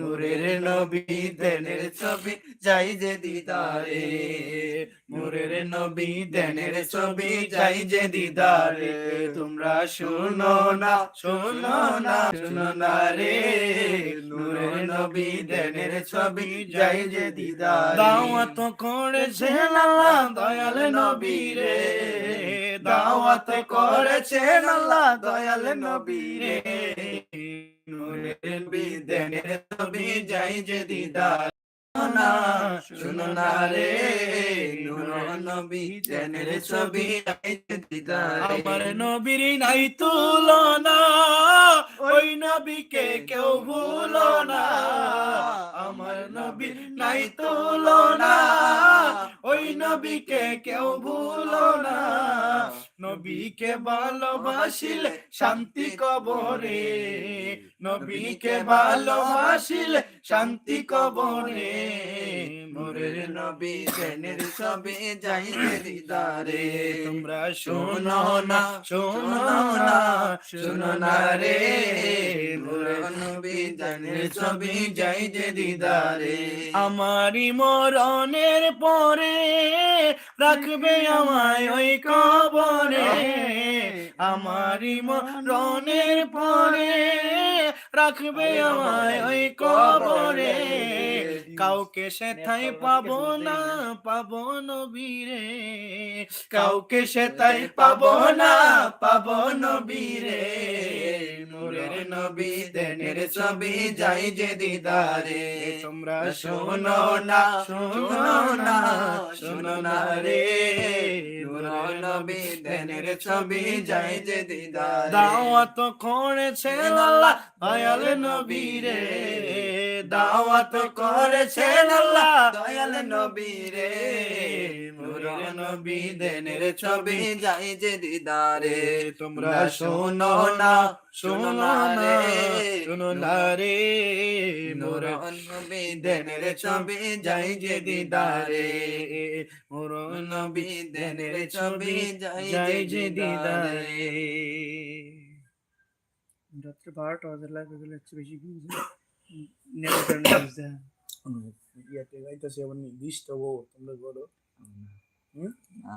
নূরের নবী, দেনের ছবি, যাই যে দিদারে। নূরের নবী, দেনের ছবি, যাই যে দিদারে। তোমরা শুনো না শুনো না শুনো না রে। নূরের নবী, দেনের ছবি, যাই যে দিদারে। দাওয়াত করেছেন আল্লাহ দয়াল নবী রে। দাওয়াত করেছেন আল্লাহ দয়াল নবী রে। নূরের বিদেনের ছবি যাই যে দিদার না শুনো না রে নূর নবী দেনের ছবি যাই যে দিদার আমার নবীর নাই তুলনা ওই নবীকে কেউ ভুলো না আমার নবীর নাই তুলনা। ওই নবীকে কেউ ভুলো না। নবীকে ভালোবাসিলে শান্তি কবরে। নবীকে ভালোবাসিলে শান্তি কবরে। নূরের নবী দেনের ছবি যাই দিদারে। তোমরা শোনো না শোনো না শোনো না রে। নূরের নবী দেনের ছবি যাই যে দিদারে। আমারই মরণের পরে রাখবে আমায় ওই কবরে। আমারই মরণের পরে রাখবে আমায় ওই কবরে কাউকে সেথাই পাবো না পাবো নবীরে। কাউকে সেথাই পাবো না পাবো নবীরে। নূরের নবী দেনের ছবি যাই যে দিদারে। তোমরা শোনো না শোনো না শোনো না রে। নবী দেনের ছবি যাই যে দিদারে। দাওয়াত করেছেন আল্লাহ দয়াল নবী রে দাওয়াত করেছেন আল্লাহ। দয়াল নবী রে নূরের নবী দেনের ছবি যাই যে দিদারে। তোমরা শোনো না শোনো না রে। শোনো না রে নূরের নবী দেনের ছবি যাই যে দিদারে। মোর নবী দেনের ছবি যাই যে দিদারে। রাত্রে বারোটা বাজে লাগবে গেলে হচ্ছে বেশি ভিউজ নেট নিউজ দেয় ইয়াতে গাইতেছে আবার নির্দিষ্ট ও তোমরা করো হুম না।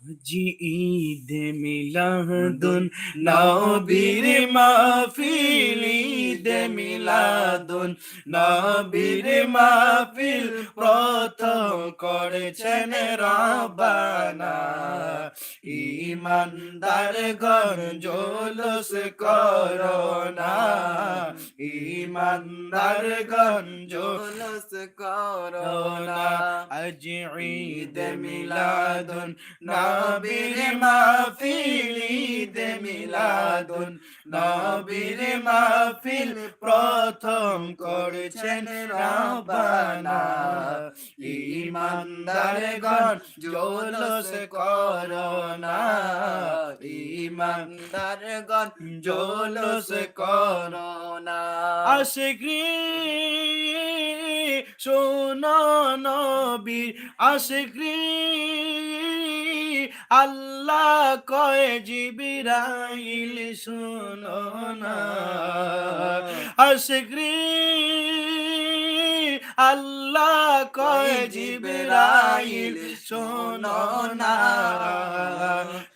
জি ঈদ মিলাদুন নবীর মাহফিল ঈদ মিলাদুন নবীর মাহফিল প্রথম করেছেন রবানা ইমানদার গণ জোলস করোনা। ইমানদার গণ জোলস করোনা। আজ ঈদ মিলাদুন নবীর মাহফিল, ঈদ মিলাদুন। নবীর মাহফিল প্রথম করেছেন রবানা ইমানদার গণ জোলস করোনা ইমানদার গণ জোলস করোনা আশিকি শোনো নবীর আশিকি আল্লাহ কয় জিবিরাইল শুনো না। আশিকি আল্লাহ কয় জিবিরাইল শোনো না।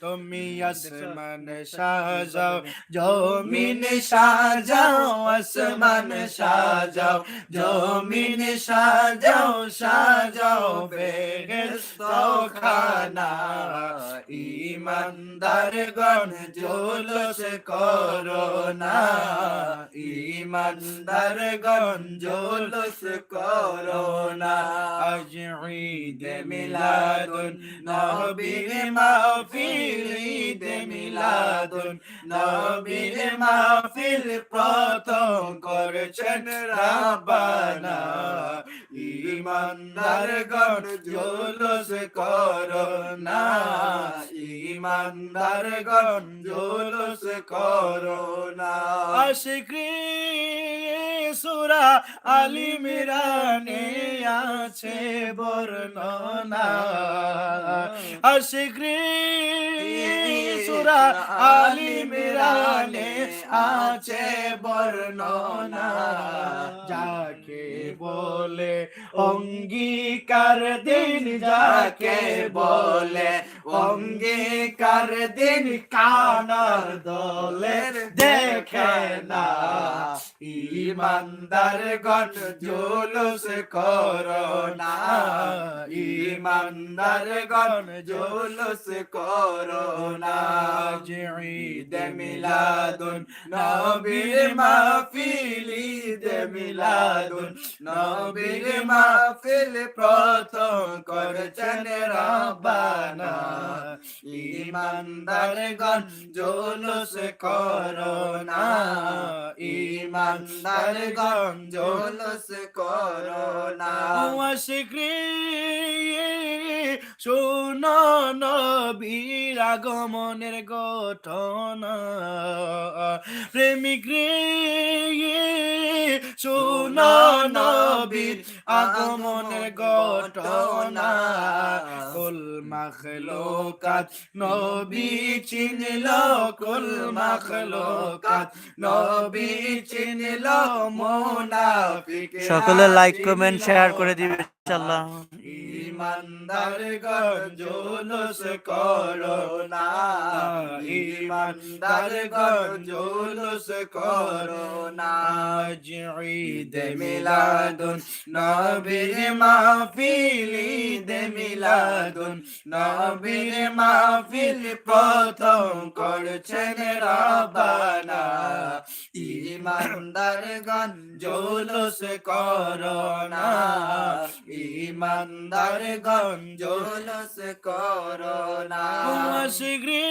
তুমি আসমান সাজাও জমিন সাজাও আসমান সাজাও জমিন সাজাও সাজাও বেহেস্ত খানা ইমানদার গণ জোলস করো না। ইমানদার গণ জোলস করো না আজ ঈদ মিলাদুন নবীর মাহফিল ঈদ মিলাদুন নবীর মাহফিল প্রথম করেছেন রাব্বানা ইমানদার গণ জোলস করো না ইমানদার গণ জোলস করো না আশিকি সুরা আলি মিরানে আছে বর্ণনা। আশিকরি সুরা আলি মিরানে আছে বর্ণনা। যাকে বলে অঙ্গীকার দিন, যাকে বলে অঙ্গীকার দিন কানার দলের দেখে না। ইমানদার গণ জুলুস করোনা ইমানদার গণ জুলুস করোনা ঈদ মিলাদুন, নবীর মাহফিল, ঈদ মিলাদুন, নবীর মাহফিল প্রথম করছেন রব্বানা। ইমানদার গণ জুলুস করোনা ইমানদার গণ জুলুস করোনা শোনো নবীর আগমনের ঘটনা। প্রেমিক রে শোনো নবীর আগমনের ঘটনা। কুল মাখলুকাত নবী চিনল কুল মাখলুকাত নবী চিনল মুনাফিক সকলে লাইক কমেন্ট শেয়ার করে দিবে ইনশাআল্লাহ। ইমানদার গঞ্জুলুস করোনা ইমানদার গঞ্জুলুস করোনা ঈদ মিলাদুন নবীর মাহফিল ঈদ মিলাদুন নবীর মাহফিল প্রথম করছেন রব্বানা। ইমানদার গঞ্জুলুস করোনা। ইমানদার গঞ্জলস করোনা। শীঘ্রী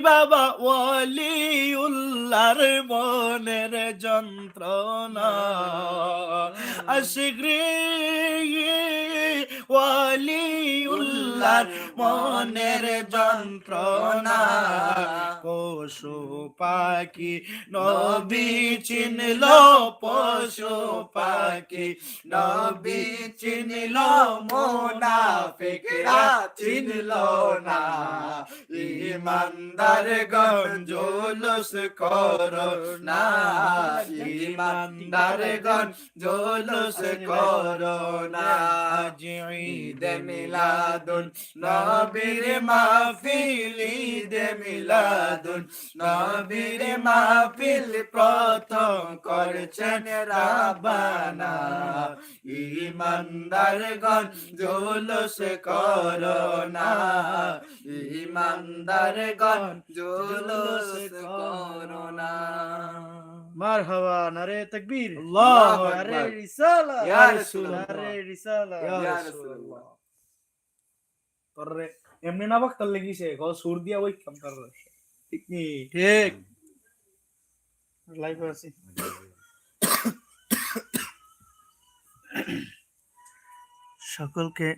বাবা ওয়ালিউল্লাহর মনের যন্ত্রণা। আশিগ্রি ওয়ালিউল্লাহর মনের যন্ত্রণা পশু পাখি নবী চিনল পশু পাখি নবী চিনল মোনাফিকরা চিনল না ইমানদার গঞ্জুলুস করো না ইমানদার গঞ্জুলুস করো না ঈদ মিলাদুন, নবীর মাহফিল ঈদ মিলাদুন, নবীর মাহফিল প্রথম করছেন রাবানা ইমানদার গণ জুলুস করোনা ইমানদার গণ জুলুস করোনা। মারহাবা নারে তাকবীর আল্লাহু নারে আকবার। রিসালা ইয়া রাসূলুল্লাহ। নারে রিসালা ইয়া রাসূলুল্লাহ। এমনি না বাক্তার লেগিছে গো সুর দিয়া ওই কাম কর ঠিক নি ঠিক লাইভ আছে সকলকে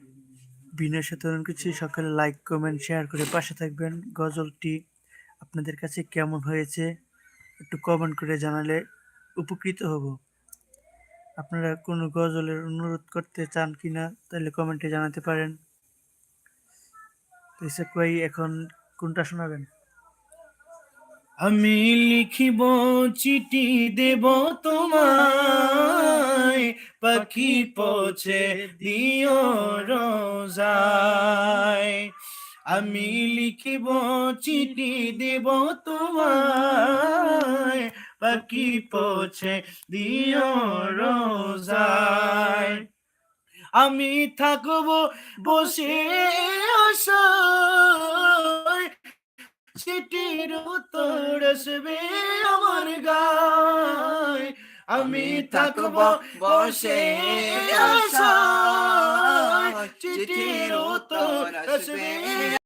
বিনয় সাধারণ কিছু সকলে লাইক কমেন্ট শেয়ার করে পাশে থাকবেন। গজলটি আপনাদের কাছে কেমন হয়েছে? একটু কমেন্ট করে জানালে উপকৃত হব। আপনারা কোনো গজলের অনুরোধ করতে চান কিনা, তাহলে কমেন্টে জানাতে পারেন। ভাই, এখন কোনটা শোনাবেন? আমি লিখিব চিঠি দেব তোমায়, পাখি পৌঁছে দিও রোজায়। আমি লিখিব, চিঠি দেব তোমায়। পাখি পৌঁছে দিও রোজায়। আমি থাকব বসে আশায়। চিঠির উত্তর আসবে আমার গায়। আমি থাকব বসে আশায়। চিঠির উত্তর আসবে।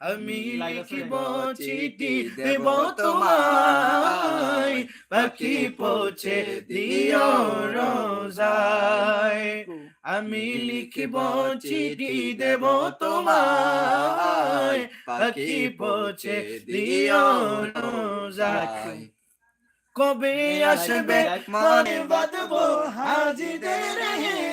আমি লিখিব চিঠি দেব তোমায়? পাখি পৌঁছে দিও রোজায়। আমি লিখিব চিঠি দেব তোমায়। পাখি পৌঁছে দিও রোজায়। কবে আসবে মনে বাঁধবো হাজিদের হেরাম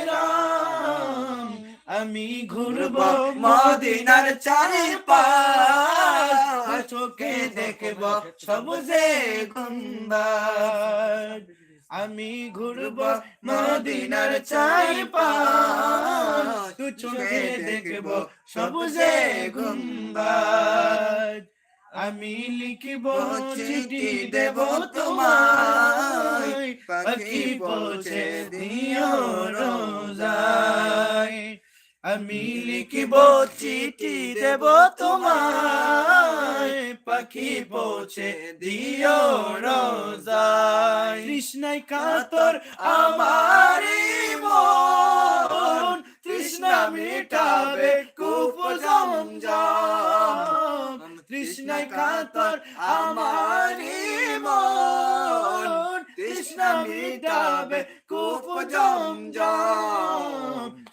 আমি ঘুরবো মদিনার চারি পাশ চোখে দেখব সবুজে গুন্দার আমি ঘুরবো মদিনার চারি পাশ তু চোখে দেখব সবুজে গুন্দার আমি লিখিব চিঠি দেব তোমায়। পাখি পৌঁছে দিও রোজায় আমি লিখিব চিঠি দেব তোমায়। পাখি পৌঁছে দিও রোজায়। কৃষ্ণাই কাতর আমার মন। তৃষ্ণা মিটাবে কুপ জমজম তৃষ্ণায় কাতর আমার মন তৃষ্ণা মিটাবে কুপ জমজম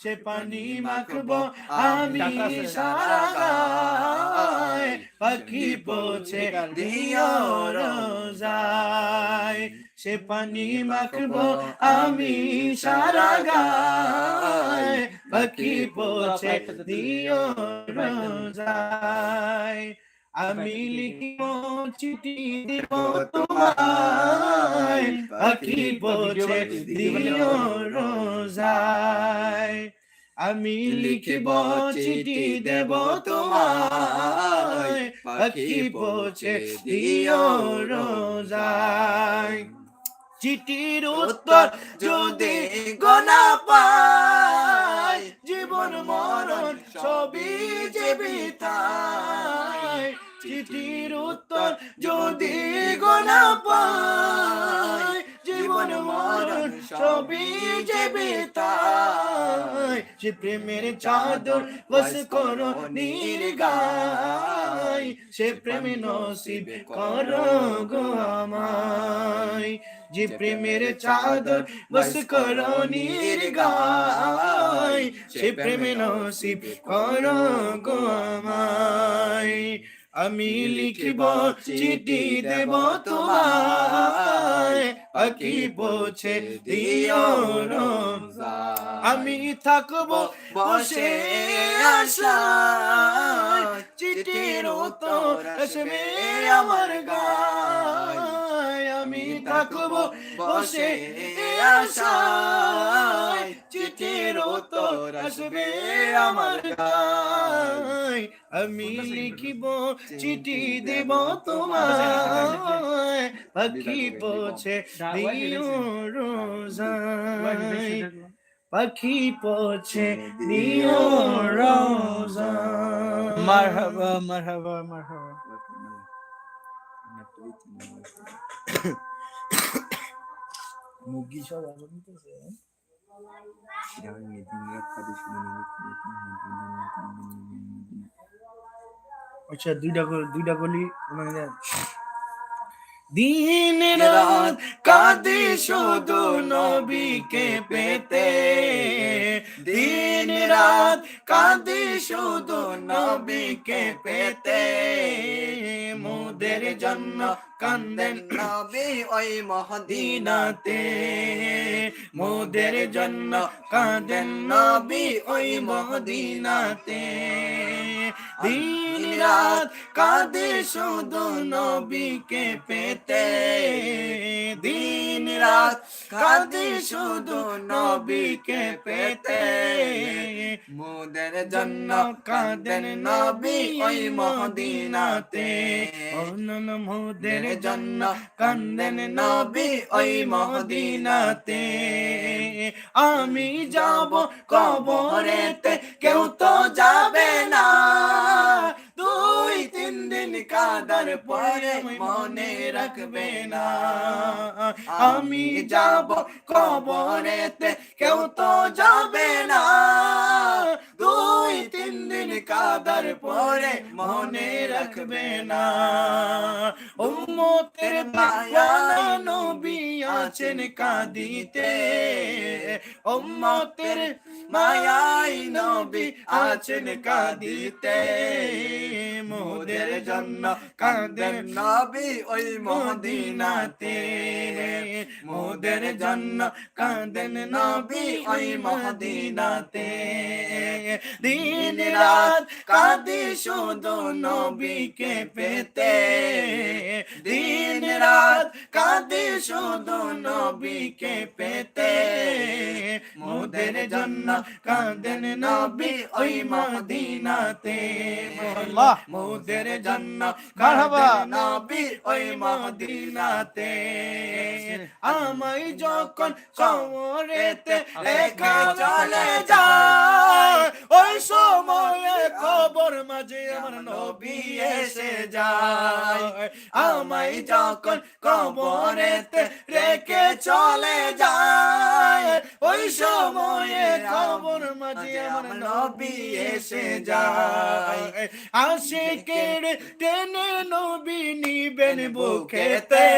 সে পানি মাখবো আমি সারা গায় পাখি পৌঁছে দিও রোজায় সে পানি মাখবো আমি সারা গায় পাখি পৌঁছে দিও আমি লিখিব চিঠি দিব তোমায়। পাখি পৌঁছে দিও রোজায়। আমি লিখিব চিঠি দেব তোমায়। পাখি পৌঁছে দিও রোজায়। চিঠির উত্তর যদি গোনা পায় জীবন মরণ সবই জীবিতায় চিঠির উত্তর যদি গোনা পায় জীবন মরণ সবই জীবিতায় সে প্রেমের চাদর বস করো নির্গায় সে প্রেমে নসিব করো গো আমায়। যে প্রেমের চাদর বস করো নির্গায় সে প্রেমে নসিব করো গো আমায়। আমি লিখিব চিঠি দেব তোমায়। পাখি পৌঁছে দিও আমি থাকব বসে আশায়। চিঠির উত্তর আসবে আমার গায়। আমি থাকব বসে আশায়। চিঠির উত্তর আসবে আমার গায়। আমি লিখিব চিঠি দেব তোমায় পাখি পৌঁছে দিও রোজায় পাখি পৌঁছে দিও রোজা মারহাবা মারহাবা মারহাবা মুগি সব আচ্ছা দুইটা গলি দুইটা দুইটা গলি মানে। দিন রাত কাঁদে শুধু নবীকে পেতে। দিন রাত কাঁদে শুধু নবীকে পেতে। মোদের জন্য কান্দেন নবী ওই মহদিনাতে। মোদের জন্য কাঁদেন নবী ওই মহদিনাতে। দিন রাত কাঁদে শুধু নবীকে পেতে। দিন রাত কাঁদে শুধু নবীকে পেতে। মোদের জন্য কাঁদেন নবী ওই মহদিনাতে অনন মোদের জন্য কান্দেন নবী ওই মহদিনাতে আমি যাব কবরেতে কেউ তো যাবে না। কাদার পরে মনে রাখবে না আমি যাব কবরেতে কেউ তো যাবে না দুই তিন দিন কাদার পরে মনে রাখবে না। উম্মতের নবী আছেন কাঁদিতে। উম্মতের মায়াই নবী আছেন কাঁদিতে। মোদের জন্য কাঁদেন নবী ওই মদিনাতে। মোদের জন্য কাঁদেন নবী ওই মদিনাতে। দিন রাত কাঁদি শুধু নবীকে পেতে। দিন রাত কাঁদি শুধু নবীকে পেতে। মোদের জন্য কাঁদেন নবী ওই মদিনাতে। মোদের জন্য। কাঁদেন নবী ওই মদিনাতে। আমায় যখন সমরেতে লেখা চলে যায় ওই সময়ে খবর মাঝে আমার নবী এসে যায়। আমাই যখন কবরেতে রেখে চলে যায়, ওই সময়ে খবর মাঝে আমার নবী এসে যায়। আশিকের টেনে নবী নিবেন বুকেতে।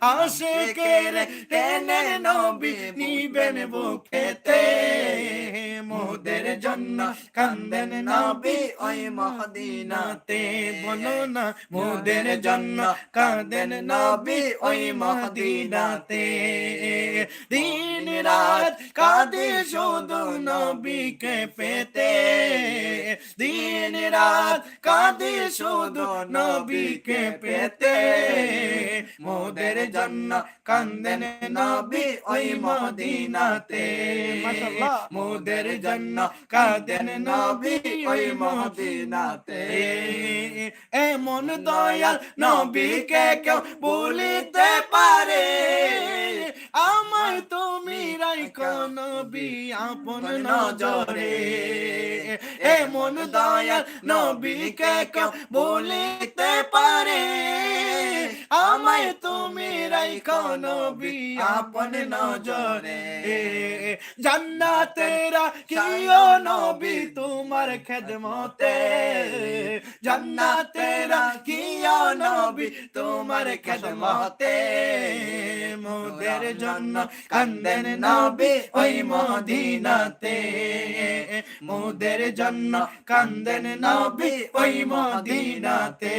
আশিকের টেনে নবী নিবেন বুকেতে। মোদের জন্য কান্দেন নবী ওই মহদিনাতে বলো না মোদের জন্য কাঁদেন নবী ওই মহদিনাতে দিন রাত কাঁদে শুধু নবীকে পেতে দিন রাত কাঁদে শুধু নবীকে পেতে মোদের জন্য কান্দেন নবী ওই মদিনাতে। মোদের জন্য কাঁদেন নবী ওই মদিনাতে। এমন দয়াল নবীকে কেউ বলিতে পারে। আমায় তুমি রাইখো নবী আপন নজরে? এমন দয়াল নবীকে কেউ বলিতে পারে। আমায় তুমি রাইখো নবী আপন নজরে। জান্নাতেরা কিও নবী তোমার খেদমতে। জান্নাতেরা কিও নবী তোমার খেদমতে। মোদের জন্য কান্দেন নবী ওই মদিনাতে। মোদের জন্য কান্দেন নবী ওই মদিনাতে।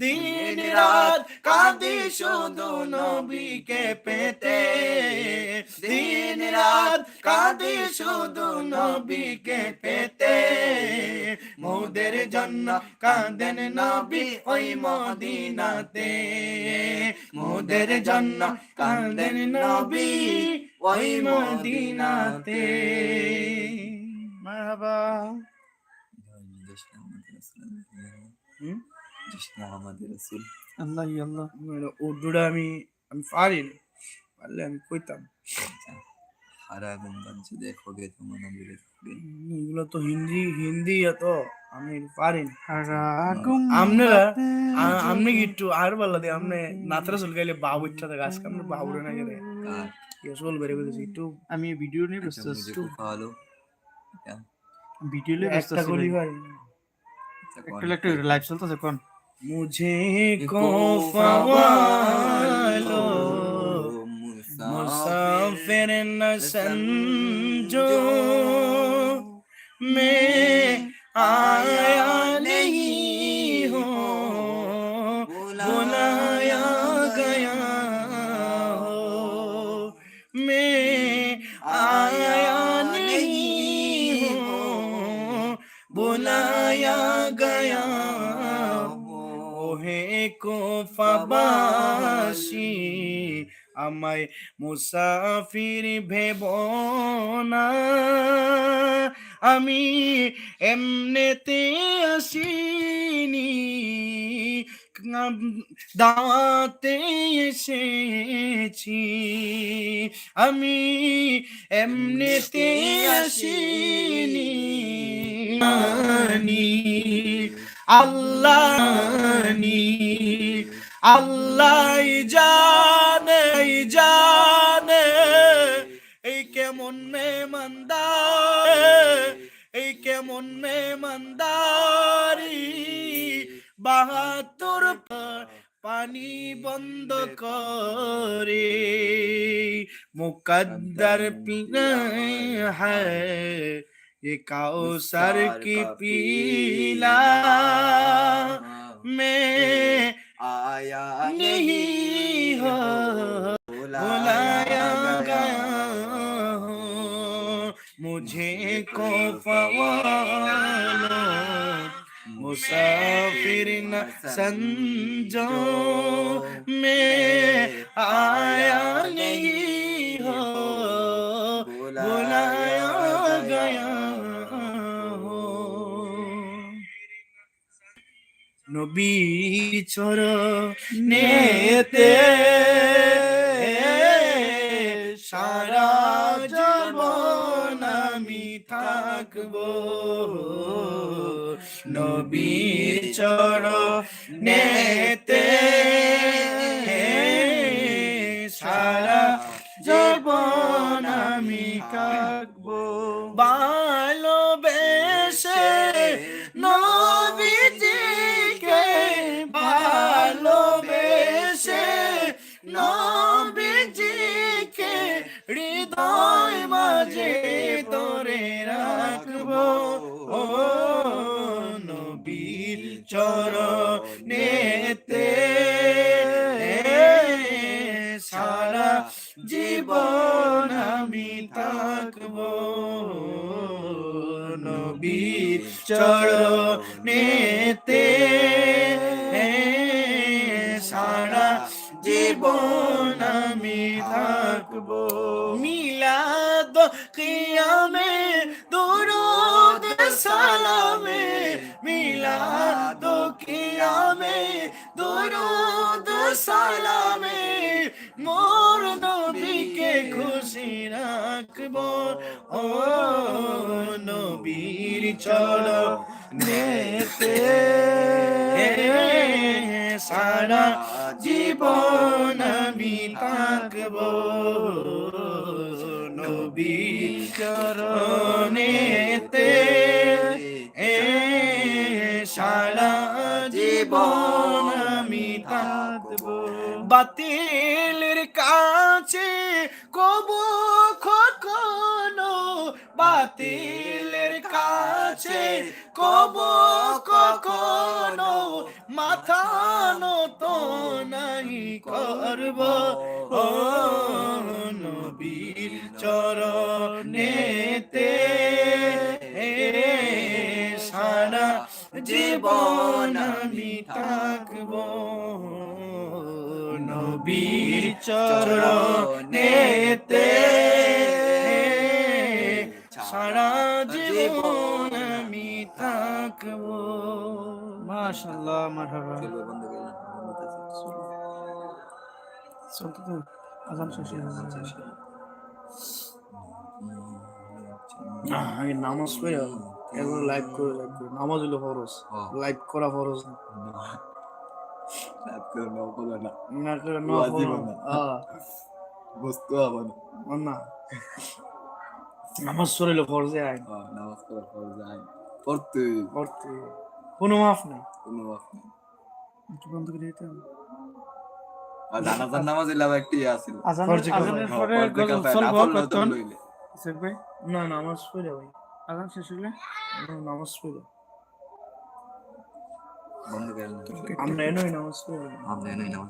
দিন রাত কাঁদি শুধু নবীকে পেতে। দিন রাত কাঁদি শুধু নবীকে পেতে। মোদের জন্য কাঁদেন নবী ওই মদিনাতে। মোদের জন্য কাঁদেন নবী ওই মদিনাতে। মারহাবা। হুম? আমাদের রাসূল। আল্লাহ আল্লাহ। আমি আমি আচ্ছা। আর বললা দে আমনে নাতরা চল গাইলে বাউ ইচ্ছা গাছ আজকে আমরা না গেলে চল বেরে বেরে একটু। আমি ভিডিও নিয়ে ব্যস্ত আছি একটু। ভালো ভিডিও নিয়ে ব্যস্ত আছি একটা লাইভ চলতেছে কোন? मुझे कोफा वालो मुसाफिर न समझो मैं কোফাবাসী আমায় মুসাফির ভেব না। আমি এমনেতে আসিনি, দাওয়াতে এসেছি। আমি এমনিতে আসিনি আনি আল্লাহনি আল্লাহ জানে জানে এই কেমন মেমন্দা কেমন মেমন্দারি বাহাত্তর পা- পানি বন্ধ করে মুকদ্দর পিনা হ্যায় ये काउसर की पीला में आया नहीं हो बुलाया गया। हो। मुझे को फवालो मुसाफिर न संजो मैं आया नहीं নবী চর নেতে সারা জীবন আমি থাকব। নবীচর নেতে সারা জীবন আমি থাকব। ভালোবেসে নবীজিকে চরণেতে সারা জীবন আমি থাকব। নবীর চরণেতে সারা জীবন আমি থাকব। মিলাদ কিয়ামে দুরুদ সালামে মিলাদ কিয়ামে, দুরুদ সালামে মোর নবীকে খুশি রাখব। ও নবীর চলো নেতে। সারা জীবন আমি থাকব। নবীর চরণেতে এ সারা জীবন আমি থাকব। বাতিলের কাছে কবু কখনো, বাতিলের কাছে কবু কখনো, মাথা নত নাই করব। ও নবীর চরণেতে সারা জীবন আমি থাকব। নবীর চরণেতে সারা জীবন আমি থাকব। মাশাআল্লাহ, মারহাবা। চলো চলতে তো আজান শেষ হয়ে গেছে আগে নামাজ করে এগুলো লাইভ করে লাইভ করে। নামাজ হলো ফরজ। হ্যাঁ। লাইভ করা ফরজ না। করে নাও বলো না না করে না ওয়াজিব না। বুঝতে হবে না। না নামাজ পড়লে ফরজে আইন। হ্যাঁ, নামাজ পড়তে। পড়তে। কোনো মাফ নেই। কোনো মাফ নেই। কি বন্ধ করে দিতে হবে? জানাজার নামাজ ইলাম একটি আছিল। আজান ফরজে আজানের হ্যাঁ, পরে গজল চলবো না কতক্ষণ ভাই না নামাজ পড়ে ভাই। আজান শেষ হলে নামাজ পড়ে। বন্ধ করে আমরা এনই নামাজ পড়ে। আমরা এনে নামাজ